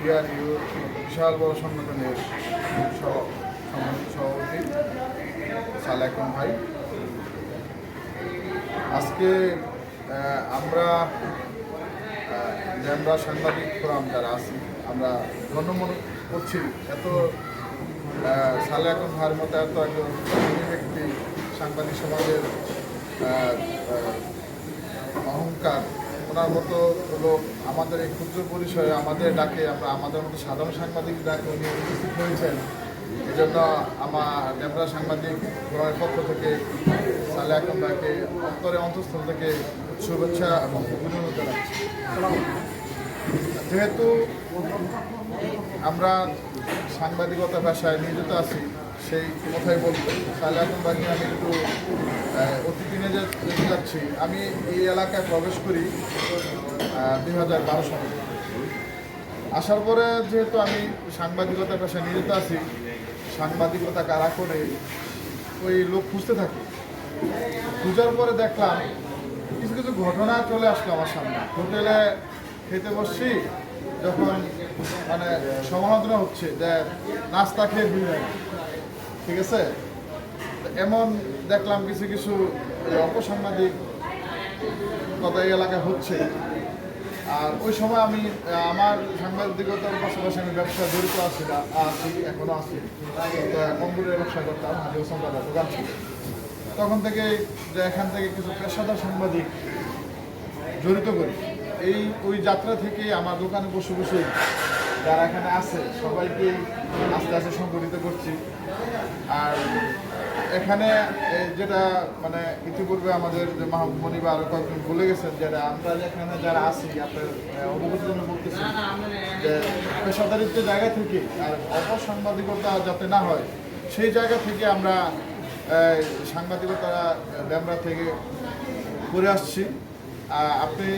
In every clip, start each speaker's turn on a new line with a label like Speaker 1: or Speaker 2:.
Speaker 1: DRU বিশাল বড় সংগঠনের সভাপতি সালাকুম ভাই। আজকে আমরা আহ, আমরা সাংবাদিক ফোরাম যারা আছি আমরা ধন্য করছি। এত সালাকুম ভাইয়ের মতো এত একজন ব্যক্তি সাংবাদিক সমাজের অহংকার ওনার মতো লোক আমাদের এই ক্ষুদ্র পরিসরে আমাদের ডাকে, আমরা আমাদের মতো সাধারণ সাংবাদিক ডাকে উনি উপস্থিত হয়েছেন। এজন্য আমার ডেমরা সাংবাদিক ফোরামের পক্ষ থেকে, সালে আকরম ভাইকে অন্তরে অন্তঃস্থল থেকে শুভেচ্ছা এবং অভিনন্দন জানাচ্ছি। যেহেতু আমরা সাংবাদিকতা ভাষায় নিয়োজিত আছি সেই কথাই বলব। তাহলে এখন বাকি আমি একটু নিয়ে যা- যাচ্ছি। আমি এই এলাকায় প্রবেশ করি দুই হাজার বারো সালে। আসার পরে যেহেতু আমি সাংবাদিকতা পেশায় নিয়োজিত আছি, সাংবাদিকতা কারা করে, ওই লোক খুঁজতে থাকি। খুঁজার পরে দেখলাম কিছু কিছু ঘটনা চলে আসলো আমার সামনে। হোটেলে খেতে বসছি, যখন মানে সমালোচনা হচ্ছে যে নাস্তা খেয়ে না। ঠিক আছে? এমন দেখলাম কিছু কিছু অপসাংবাদিক কথা এই এলাকায় হচ্ছে। আর ওই সময় আমি আমার সাংবাদিকতার পাশাপাশি আমি ব্যবসা জড়িত আছি আছি এখনও আছি। কম্পিউটার ব্যবসা করতাম হাজি হোসেন দাদা দোকান ছিল তখন থেকে যে এখান থেকে কিছু পেশাদার সাংবাদিক জড়িত করি। এই ওই যাত্রা থেকে আমার দোকানে বসে বসে যারা এখানে আছে, সবাইকে আস্তে আস্তে সংগঠিত করছি। আর এখানে যেটা মানে ইতিপূর্বে আমাদের যে মাহমুনি বা আরও কয়েকজন বলে গেছেন যেটা আমরা এখানে যারা আছি আপনার আহ, অবগতির জন্য বলতেছি যে জায়গা থেকে আর অপসাংবাদিকতা যাতে না হয় সেই জায়গা থেকে আমরা সাংবাদিকতা ড্যামরা থেকে করে আসছি। আপনি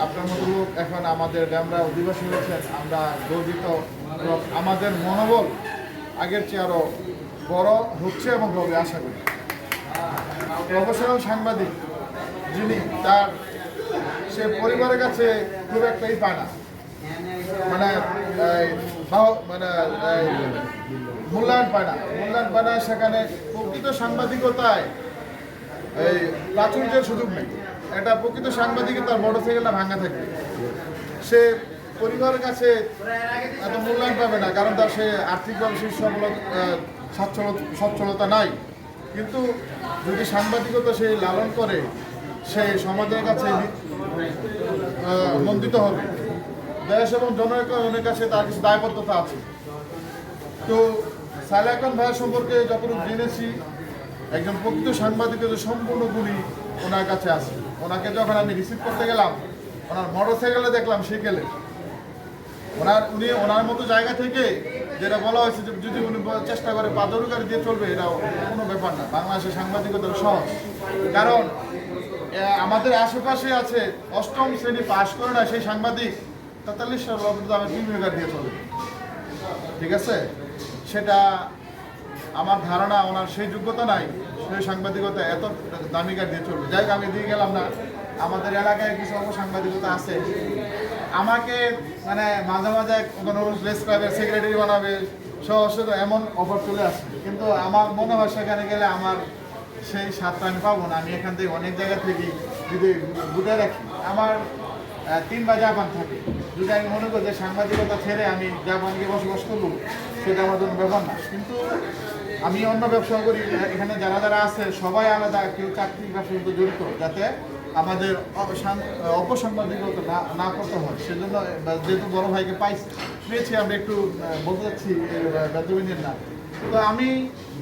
Speaker 1: আপনার মতো এখন আমাদের ড্যামরা অধিবাসী হয়েছেন আমরা গর্বিত এবং আমাদের মনোবল আগের চেয়ে আরও বড় হচ্ছে এবং হবে, আশা করি। প্রফেশনাল সাংবাদিক যিনি, তার সে পরিবারের কাছে খুব একটাই পায় না। মানে মানে মূল্যায়ন পায় না। মূল্যায়ন পায় না, সেখানে প্রকৃত সাংবাদিকতায় এই প্রাচুর্যের সুযোগ নেই। একটা প্রকৃত সাংবাদিকতার মোটরসাইকেলটা ভাঙা থাকবে। সে পরিবারের কাছে এত মূল্যায়ন পাবে না কারণ তার সে আর্থিকভাবে সে সবল সচ্ছল সচ্ছলতা নাই। কিন্তু যদি সাংবাদিকতা সে লালন করে সে সমাজের কাছে আহ, নন্দিত হবে। দেশ এবং জনগণের কাছে তার কিছু দায়বদ্ধতা আছে। তো সালাকান ভাইয়ের সম্পর্কে যতটুকু জেনেছি একজন প্রকৃত সাংবাদিকের সম্পূর্ণ গুণী ওনার কাছে আছে। ওনাকে যখন আমি রিসিভ করতে গেলাম ওনার মোটর সাইকেলে দেখলাম সাইকেলে ওনার, উনি ওনার মতো জায়গা থেকে যেটা বলা হয়েছে যে যদি উনি চেষ্টা করে পাদরকারি দিয়ে চলবে এটা কোনো ব্যাপার না। বাংলাদেশের সাংবাদিকতার সহজ। কারণ আমাদের আশেপাশে আছে অষ্টম শ্রেণি পাশ করে না সেই সাংবাদিক, তেতাল্লিশ দামে ফিল্ম দিয়ে চলবে ঠিক আছে? সেটা আমার ধারণা, ওনার সেই যোগ্যতা নাই, সেই সাংবাদিকতা এত দামি কাঠ দিয়ে চলবে। যাই আমি দিয়ে গেলাম না। আমাদের এলাকায় কিছু সাংবাদিকতা আছে। আমাকে মানে মাঝে মাঝে কোনো প্রেস ক্লাবের সেক্রেটারি বানাবে সহসে তো এমন অফার চলে আসে। কিন্তু আমার মনে হয় সেখানে গেলে আমার সেই স্বাদটা আমি পাবো না। আমি এখান থেকে অনেক জায়গা থেকে যদি গুটে রাখি আমার তিনবার জাপান থাকে। যদি আমি মনে করি যে সাংবাদিকতা ছেড়ে আমি জাপানকে বসবাস করব, সেটা আমার জন্য ব্যাপার না। কিন্তু আমি অন্য ব্যবসা করি। এখানে যারা যারা আছে, সবাই আলাদা, কেউ চাকরি ব্যবসার জড়িত, যাতে আমাদের অপসাংবাদিকতা না না করতে হয়। সেজন্য যেহেতু বড় ভাইকে পাইছি পেয়েছি, আমরা একটু বলতে চাচ্ছি বেদবিনের না তো আমি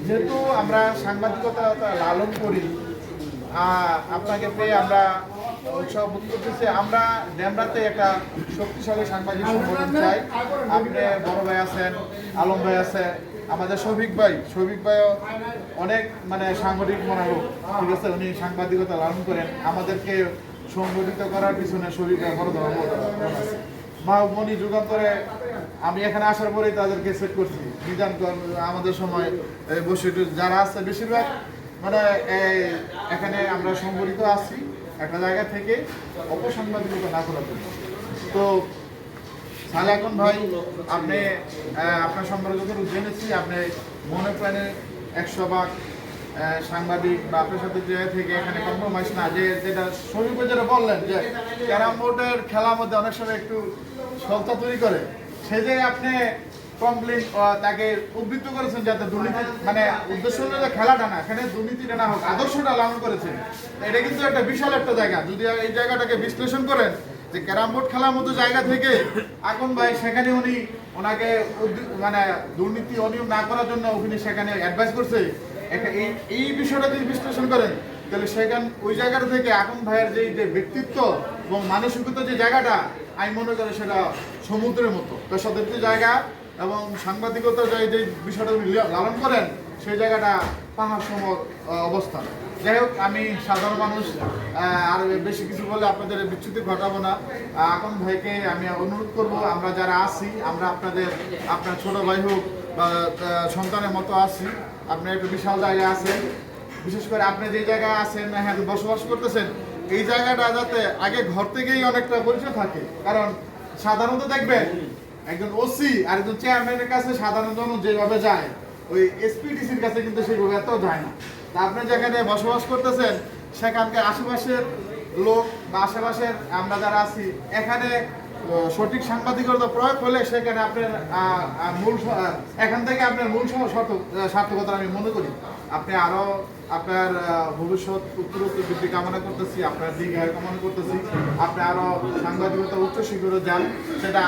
Speaker 1: যেহেতু আমরা সাংবাদিকতা লালন করি আপনাকে পেয়ে আমরা উৎসাহ বোধ করতেছি। আমরা ড্যামরাতে একটা শক্তিশালী সাংবাদিক সংগঠন চাই। আপনি বড় ভাই আছেন, আলম ভাই আছে আমাদের সৌভিক ভাই সৌভিক ভাইও অনেক মানে সাংগঠনিক মনে লোক ঠিক আছে, উনি সাংবাদিকতা লালন করেন। আমাদেরকে সংগঠিত করার পিছনে সৌভিক ভাই বড় অবদান আছে। মাহমনি যুগান্তরে আমি এখানে আসার পরেই তাদেরকে সেট করছি। নিজান আমাদের সময় বসে যারা আছে বেশিরভাগ মানে এখানে আমরা সংগঠিত আছি একটা জায়গা থেকে অপসাংবাদিকতা না করার জন্য। তো তাহলে এখন ভাই আপনি আপনার সম্পর্কে যতটুকু জেনেছি, আপনি মনে প্রাণে একশো ভাগ সাংবাদিক বা আপনার সাথে যে থেকে এখানে কম্প্রোমাইজ না, যে যেটা সমীপ যেটা বললেন যে ক্যারাম বোর্ডের খেলার মধ্যে অনেক সময় একটু সলতা তৈরি করে সে যে আপনি কমপ্লেন তাকে উদ্বৃত্ত করেছেন যাতে দুর্নীতি মানে উদ্দেশ্য হলো যে খেলাটা না, এখানে দুর্নীতিটা না হোক, আদর্শটা লালন করেছেন। এটা কিন্তু একটা বিশাল একটা জায়গা, যদি এই জায়গাটাকে বিশ্লেষণ করেন যে ক্যারাম বোর্ড খেলার মতো জায়গা থেকে এখন ভাই, সেখানে উনি ওনাকে মানে দুর্নীতি অনিয়ম না করার জন্য উনি সেখানে অ্যাডভাইস করছে। এই এই বিষয়টা যদি বিশ্লেষণ করেন, তাহলে সেখান, ওই জায়গাটা থেকে এখন ভাইয়ের যে যে ব্যক্তিত্ব এবং মানসিকতা যে জায়গাটা, আমি মনে করি সেটা সমুদ্রের মতো। পেশাদারিত্ব জায়গা এবং সাংবাদিকতা যে বিষয়টা উনি লালন করেন সেই জায়গাটা পাহাড় সম অবস্থান। যাই হোক, আমি সাধারণ মানুষ আর বেশি কিছু বলে আপনাদের বিচ্যুতি ঘটাবো না। এখন ভাইকে আমি অনুরোধ করব, আমরা যারা আছি, আমরা আপনাদের, আপনার ছোট ভাই হোক বা সন্তানের মতো আছি আপনি একটা বিশাল জায়গায় আছেন। বিশেষ করে আপনি যে জায়গায় আছেন হ্যাঁ বসবাস করতেছেন, এই জায়গাটা যাতে আগে ঘর থেকেই অনেকটা পরিচয় থাকে। কারণ সাধারণত দেখবেন, একজন ওসি আর একজন চেয়ারম্যানের কাছে সাধারণ জন যেভাবে যায় ওই এসপিডিসির কাছে কিন্তু এত যায় না। তা আপনি যেখানে বসবাস করতেছেন, সেখানকার আশেপাশের লোক বা আশেপাশের আমরা যারা আছি, এখানে সঠিক সাংবাদিকতা প্রয়োগ হলে সেখানে আপনার মূল এখান থেকে আপনার মূল সার্থকতা আমি মনে করি। আপনি আরও আপনার ভবিষ্যৎ উত্তরোত্তর বৃদ্ধি কামনা করতেছি, আপনার দীর্ঘায় কামনা করতেছি। আপনি আরও সাংবাদিকতা উচ্চ শিখরে যান, সেটা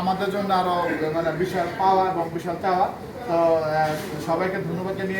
Speaker 1: আমাদের জন্য আরও মানে বিশাল পাওয়া এবং বিশাল চাওয়া। তো সবাইকে ধন্যবাদ জানিয়ে